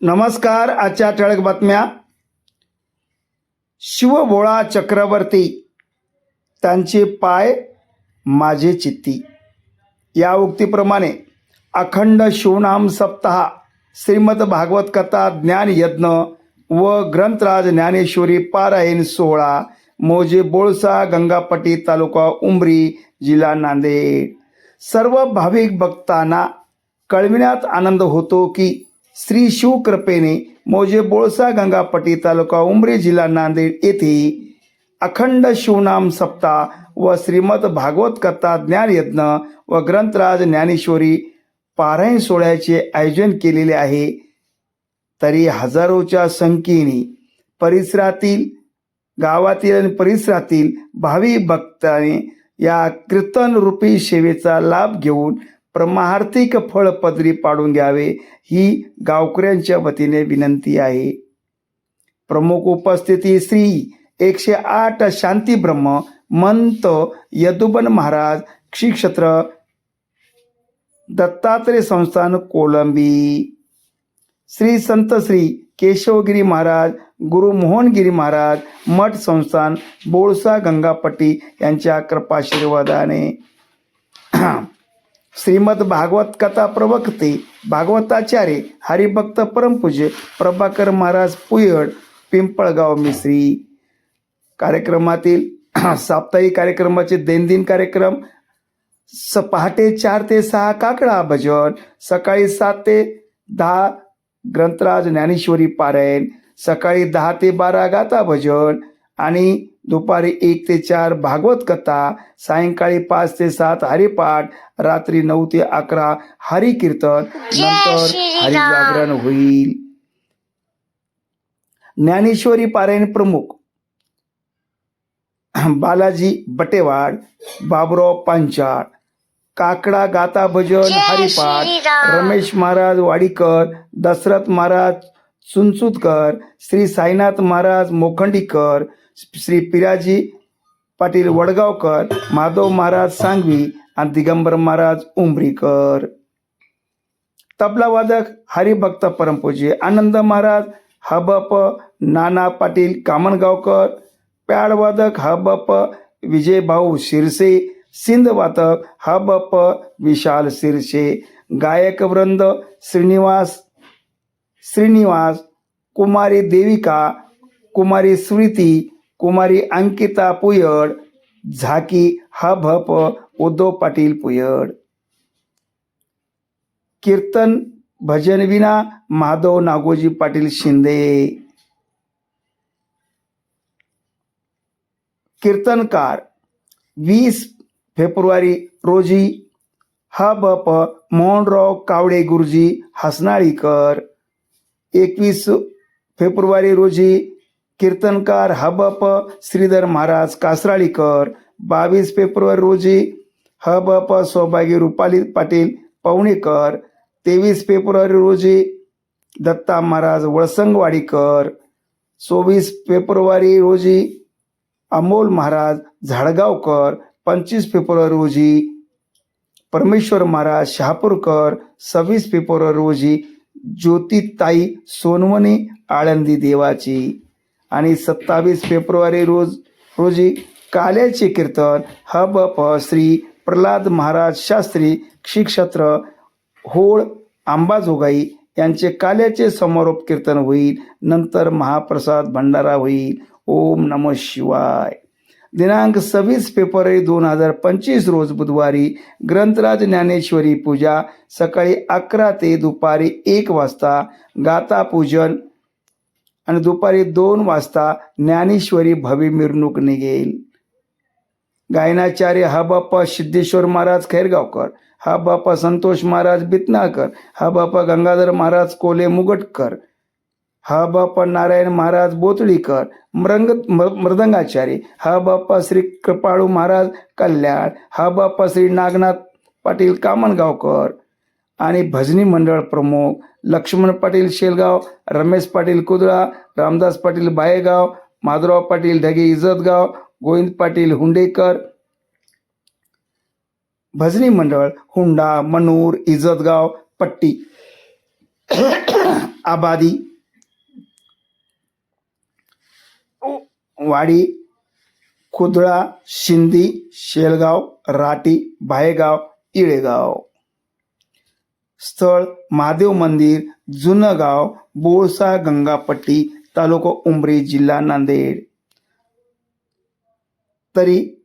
नमस्कार आजच्या ठळक बातम्या. शिवबोळा चक्रवर्ती त्यांचे पाय माझे चित्ती. या उक्तीप्रमाणे अखंड शिवनाम सप्ताह श्रीमद भागवत कथा ज्ञान यज्ञ व ग्रंथराज ज्ञानेश्वरी पारायण सोहळा मोजे बोळसा गंगापट्टी तालुका उमरी जिल्हा नांदेड. सर्व भाविक भक्तांना कळविण्यात आनंद होतो की श्री शिवकृपेने मोजे बोळसा गंगापट्टी तालुका उमरे जिल्हा नांदेड येथे अखंड शिवनाम सप्ताह व श्रीमद भागवत कथा ज्ञानयज्ञ व ग्रंथराज ज्ञानेश्वरी पारायण सोहळ्याचे आयोजन केलेले आहे. तरी हजारोच्या संख्येने परिसरातील गावातील आणि परिसरातील भावी भक्तांनी या कीर्तन रूपी सेवेचा लाभ घेऊन परमार्थिक फळ पदरी पाडून घ्यावे ही गावकऱ्यांच्या वतीने विनंती आहे. प्रमुख उपस्थिती श्री एकशे आठ शांती ब्रह्म मंत यदुबन महाराज श्री क्षेत्र दत्तात्रय संस्थान कोलंबी. श्री संत श्री केशवगिरी महाराज गुरु मोहनगिरी महाराज मठ संस्थान बोळसा गंगापट्टी यांच्या कृपाशीर्वादाने. श्रीमद भागवत कथा प्रवक्ते भागवताचार्य हरिभक्त परमपूज्य प्रभाकर महाराज पुयड पिंपळगाव मिश्री कार्यक्रमातील साप्ताहिक कार्यक्रमाचे दैनंदिन कार्यक्रम स पहाटे चार ते सहा काकडा भजन सकाळी सात ते दहा ग्रंथराज ज्ञानेश्वरी पारायण सकाळी दहा ते बारा गाथा भजन आणि दुपारी एक ते चार भागवत कथा सायंकाळी पाच ते सात हरिपाठ रात्री नऊ ते अकरा हरि कीर्तन नंतर हरिजागरण होईल. ज्ञानेश्वरी पारायण प्रमुख बालाजी बटेवाड बाबुराव पांचाळ काकडा गाता भजन हरिपाठ रमेश महाराज वाडीकर दशरथ महाराज सुनसुतकर श्री साईनाथ महाराज मोखंडीकर श्री पिराजी पाटील वडगावकर माधव महाराज सांगवी आणि दिगंबर महाराज उंबरीकर. तबला वादक हरिभक्त परमपूजी आनंद महाराज हबप नाना पाटील कामणगावकर प्याडवादक हबप विजयभाऊ शिरसे सिंधवादक हबप विशाल शिरसे गायकवृंद श्रीनिवास श्रीनिवास कुमारी देविका कुमारी स्मृती कुमारी अंकिता पुयड झाकी हबप उद्धव पाटील पुयड. कीर्तन भजन विना माधव नागोजी पाटील शिंदे. कीर्तनकार वीस फेब्रुवारी रोजी हा बप मोहनराव कावडे गुरुजी हसनाळीकर. एकवीस फेब्रुवारी रोजी कीर्तनकार हबप श्रीधर महाराज कासराळीकर. बावीस फेब्रुवारी रोजी हबप सौभागी रुपाली पाटील पवणेकर. तेवीस फेब्रुवारी रोजी दत्ता महाराज वळसंगवाडीकर. चोवीस फेब्रुवारी रोजी अमोल महाराज झाडगावकर. पंचवीस फेब्रुवारी रोजी परमेश्वर महाराज शहापूरकर. सव्वीस फेब्रुवारी रोजी ज्योतिताई सोनवणी आळंदी देवाची. आणि सत्तावीस फेब्रुवारी रोज रोजी काल्याचे कीर्तन हब प श्री प्रल्हाद महाराज शास्त्री क्षिक्षत्र होळ अंबाजोगाई यांचे काल्याचे समारोप कीर्तन होईल. नंतर महाप्रसाद भंडारा होईल. ओम नम शिवाय. दिनांक सव्वीस फेब्रुवारी दोन हजार पंचवीस रोज बुधवारी ग्रंथराज ज्ञानेश्वरी पूजा सकाळी अकरा ते दुपारी एक वाजता. गाता पूजन आणि दुपारी दोन वाजता ज्ञानेश्वरी भव्य मिरवणूक निघेल. गायनाचार्य हा बाप्पा सिद्धेश्वर महाराज खैरगावकर हा बाप्पा संतोष महाराज बितनाळकर हा बाप्पा गंगाधर महाराज कोले मुगटकर हा बाप्पा नारायण महाराज बोतळीकर मृंग मृदंगाचार्य हा बाप्पा श्री कृपाळू महाराज कल्याण हा बाप्पा श्री नागनाथ पाटील कामणगावकर आणि भजनी मंडळ प्रमुख लक्ष्मण पाटील शेलगाव रमेश पाटील कुदळा रामदास पाटील बायेगाव माधुराव पाटील ढगे इजतगाव गोविंद पाटील हुंडेकर. भजनी मंडळ हुंडा मनूर इजतगाव पट्टी. आबादी. वाडी खुदळा शिंदी शेलगाव राटी भायगाव इळेगाव. स्थळ महादेव मंदिर जुनं गाव बोळसा गंगापट्टी तालुका उमरी जिल्हा नांदेड. तरी